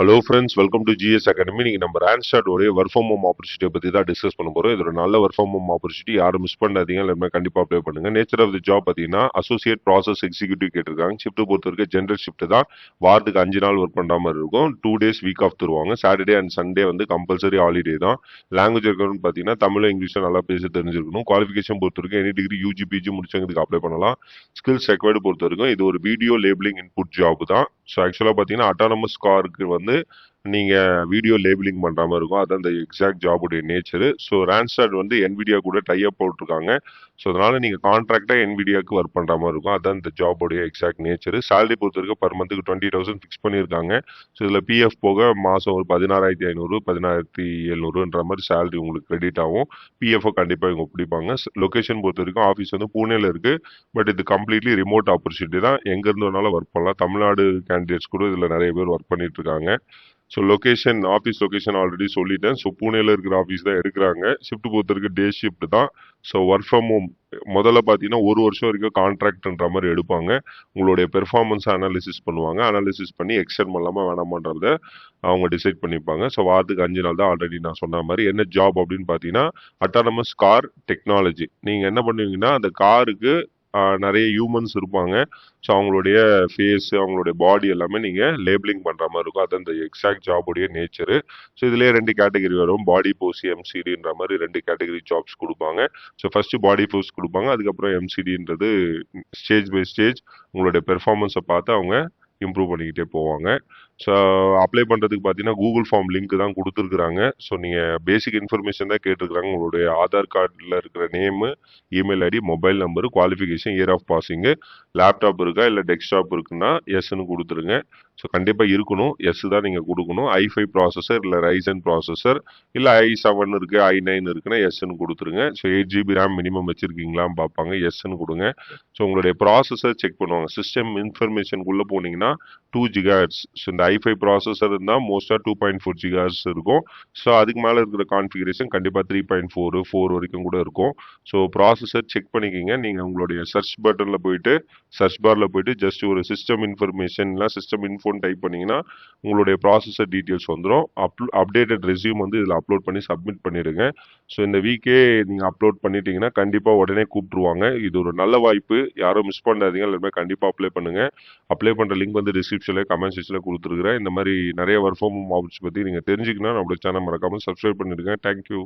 Hello friends welcome to GS academy நீங்கள் நம்ம ரேன்ஸ்டார்டோடைய ஒர்க் ஃப்ரம் ஹோம் ஆப்பர்ச்சுனிட்டியை பற்றி தான் டிஸ்கஸ் பண்ண போகிறோம் இது ஒரு நல்ல ஒர்க் ஃப்ரம் ஹோம் ஆப்பர்ச்சுனிட்டி யாரும் மிஸ் பண்ணாதீங்க. எல்லாருமே கண்டிப்பாக அப்ளை பண்ணுங்க. நேச்சர் ஆஃப் தி ஜாப் பார்த்தீங்கன்னா அசோசியேட் ப்ராசஸ் எக்ஸிக்யூட்டிவ் கேட்டிருக்காங்க. ஷிஃப்ட் பொறுத்த வரைக்கும் ஜென்ரல் ஷிஃப்ட் தான். வாரத்துக்கு அஞ்சு நாள் ஒர்க் பண்ணுற மாதிரி இருக்கும். டூ டேஸ் வீக் ஆஃப் தருவாங்க. சாட்டர்டே அண்ட் சண்டே வந்து கம்பல்சரி ஹாலிடே தான். லாங்குவேஜ் இருக்கணும்னு பார்த்தீங்கன்னா தமிழ் இங்கிலீஷில் நல்லா பேச தெரிஞ்சிருக்கணும் குவாலிஃபிகேஷன் பொறுத்த வரைக்கும் எனி டிகிரி யூஜி பிஜி முடிச்சவங்களுக்கு அப்ளை பண்ணலாம். ஸ்கில்ஸ் ரெக்வயர்டு பொறுத்த வரைக்கும் இது ஒரு வீடியோ லேபிளிங் இன்புட் ஜாப் தான். ஸோ ஆக்சுவலாக பார்த்தீங்கன்னா அட்டானமஸ் காருக்கு வந்து நீங்கள் வீடியோ லேபிளிங் பண்ணுற மாதிரி இருக்கும். அதான் இந்த எக்ஸாக்ட் ஜாபுடைய நேச்சரு ஸோ ரேன்ஸ்டார்ட் வந்து என்விடியா கூட டைப் போட்டிருக்காங்க. ஸோ அதனால் நீங்கள் கான்ட்ராக்டாக என்விடியாவுக்கு ஒர்க் பண்ணுற மாதிரி இருக்கும். அதான் இந்த ஜாபுடைய எக்ஸாக்ட் நேச்சரு சேலரி பொறுத்தவரைக்கும் பர் மந்த்துக்கு டுவெண்ட்டி தௌசண்ட் ஃபிக்ஸ் பண்ணியிருக்காங்க. ஸோ இதில் பிஎஃப் போக மாதம் ஒரு பதினாறாயிரத்தி ஐநூறு பதினாயிரத்தி எழுநூறுன்ற மாதிரி சேலரி உங்களுக்கு கிரெடிட் ஆகும். பிஎஃப்ஓ கண்டிப்பாக இவங்க பிடிப்பாங்க லொக்கேஷன் பொறுத்த வரைக்கும் ஆஃபீஸ் வந்து புனேல இருக்குது பட் இது கம்ப்ளீட்லி ரிமோட் ஆப்பர்ச்சுனிட்டி தான். எங்கேருந்து வேணாலும் ஒர்க் பண்ணலாம். தமிழ்நாடு கேண்டிடேட்ஸ் கூட இதில் நிறைய பேர் ஒர்க் பண்ணிட்டு இருக்காங்க. So location office location already சொல்லிட்டேன். ஸோ பூனேல இருக்கிற ஆஃபீஸ் தான் எடுக்கிறாங்க. ஷிஃப்ட் பொறுத்த டே ஷிஃப்ட் தான். ஸோ ஒர்க் ஃப்ரம் ஹோம் முதல்ல பார்த்தீங்கன்னா ஒரு வருஷம் வரைக்கும் கான்ட்ராக்ட்ன்ற மாதிரி எடுப்பாங்க. உங்களுடைய பெர்ஃபார்மன்ஸ் அனாலிசிஸ் பண்ணுவாங்க. அனாலிசிஸ் பண்ணி எக்ஸ்டெண்ட் பண்ணலாமா வேணாமான்றத அவங்க டிசைட் பண்ணிப்பாங்க. ஸோ வாரத்துக்கு அஞ்சு நாள் தான் ஆல்ரெடி நான் சொன்ன மாதிரி என்ன ஜாப் அப்படின்னு பார்த்தீங்கன்னா அட்டானமஸ் கார் டெக்னாலஜி நீங்கள் என்ன பண்ணுவீங்கன்னா அந்த காருக்கு நிறைய ஹியூமன்ஸ் இருப்பாங்க. ஸோ அவங்களுடைய ஃபேஸ் அவங்களுடைய பாடி எல்லாமே நீங்கள் லேபிளிங் பண்ணுற மாதிரி இருக்கும். அது அந்த எக்ஸாக்ட் ஜாபுடைய நேச்சரு ஸோ இதுலேயே ரெண்டு கேட்டகரி வரும். பாடி போஸ் எம்சிடின்ற மாதிரி ரெண்டு கேட்டகரி ஜாப்ஸ் கொடுப்பாங்க. ஸோ ஃபஸ்ட்டு பாடி போஸ் கொடுப்பாங்க. அதுக்கப்புறம் எம்சிடின்றது ஸ்டேஜ் பை ஸ்டேஜ் உங்களுடைய பெர்ஃபார்மன்ஸை பார்த்து அவங்க இம்ப்ரூவ் பண்ணிக்கிட்டே போவாங்க. ஸோ அப்ளை பண்ணுறதுக்கு பார்த்தீங்கன்னா கூகுள் ஃபார்ம் லிங்க் தான் கொடுத்துருக்குறாங்க. ஸோ நீங்கள் பேசிக் இன்ஃபர்மேஷன் தான் கேட்டிருக்கிறாங்க. உங்களுடைய ஆதார் கார்டில் இருக்கிற name email ID mobile number qualification year of passing laptop இருக்கா இல்லை டெஸ்க்டாப் இருக்குன்னா எஸ்ன்னு கொடுத்துருங்க. ஸோ கண்டிப்பாக இருக்கணும். எஸ் தான் நீங்கள் கொடுக்கணும். ஐ ஃபைவ் ப்ராசஸர் இல்லை ரைசன் ப்ராசஸர் இல்லை ஐ செவன் இருக்குது ஐ நைன் இருக்குன்னா எஸ்ன்னு கொடுத்துருங்க. So eight GB RAM minimum வச்சுருக்கீங்களான்னு பார்ப்பாங்க. எஸ்ன்னு கொடுங்க. ஸோ உங்களுடைய ப்ராசஸர் செக் பண்ணுவாங்க. சிஸ்டம் இன்ஃபர்மேஷனுக்குள்ளே போனீங்கன்னா டூ ஜிகாஹர்ட்ஸ் ஸோ இந்த ஐஃபை ப்ராசஸர் இருந்தால் மோஸ்ட்டாக டூ பாயிண்ட் ஃபோர் ஜிகாட்ஸ் இருக்கும். ஸோ அதுக்கு மேலே இருக்கிற கான்ஃபிகரேஷன் கண்டிப்பாக த்ரீ பாயிண்ட் ஃபோர் ஃபோர் வரைக்கும் கூட இருக்கும். ஸோ ப்ராசஸர் செக் பண்ணிக்கிங்க. நீங்கள் உங்களுடைய சர்ச் பட்டனில் போயிட்டு சர்ச் பாரில் போயிட்டு ஜஸ்ட் ஒரு சிஸ்டம் இன்ஃபர்மேஷன்லாம் சிஸ்டம் இன்ஃபோன் டைப் பண்ணிங்கன்னா உங்களுடைய ப்ராசஸர் டீட்டெயில்ஸ் வந்துடும் அப்லோ அப்டேட்டட் ரெசியூம் வந்து இதில் அப்லோட் பண்ணி சப்மிட் பண்ணிடுங்க. ஸோ இந்த வீக்கே நீங்கள் அப்லோட் பண்ணிட்டீங்கன்னா கண்டிப்பாக உடனே கூப்பிட்ருவாங்க இது ஒரு நல்ல வாய்ப்பு. யாரும் மிஸ் பண்ணாதீங்க. எல்லாருமே கண்டிப்பாக அப்ளை பண்ணுங்கள் அப்ளை பண்ணுற லிங்க் வந்து டிஸ்கிரிப்ஷனில் கமெண்ட் செக்ஷனில் கொடுத்துருக்குறேன். இந்த மாதிரி நிறைய ஒர்க் ஃப்ரம் ஹோம் ஆப்ஷன் பற்றி நீங்கள் தெரிஞ்சுக்கணும் நம்மளோட சேனல் மறக்காமல் சப்ஸ்கிரைப் பண்ணிடுங்க. தேங்க்யூ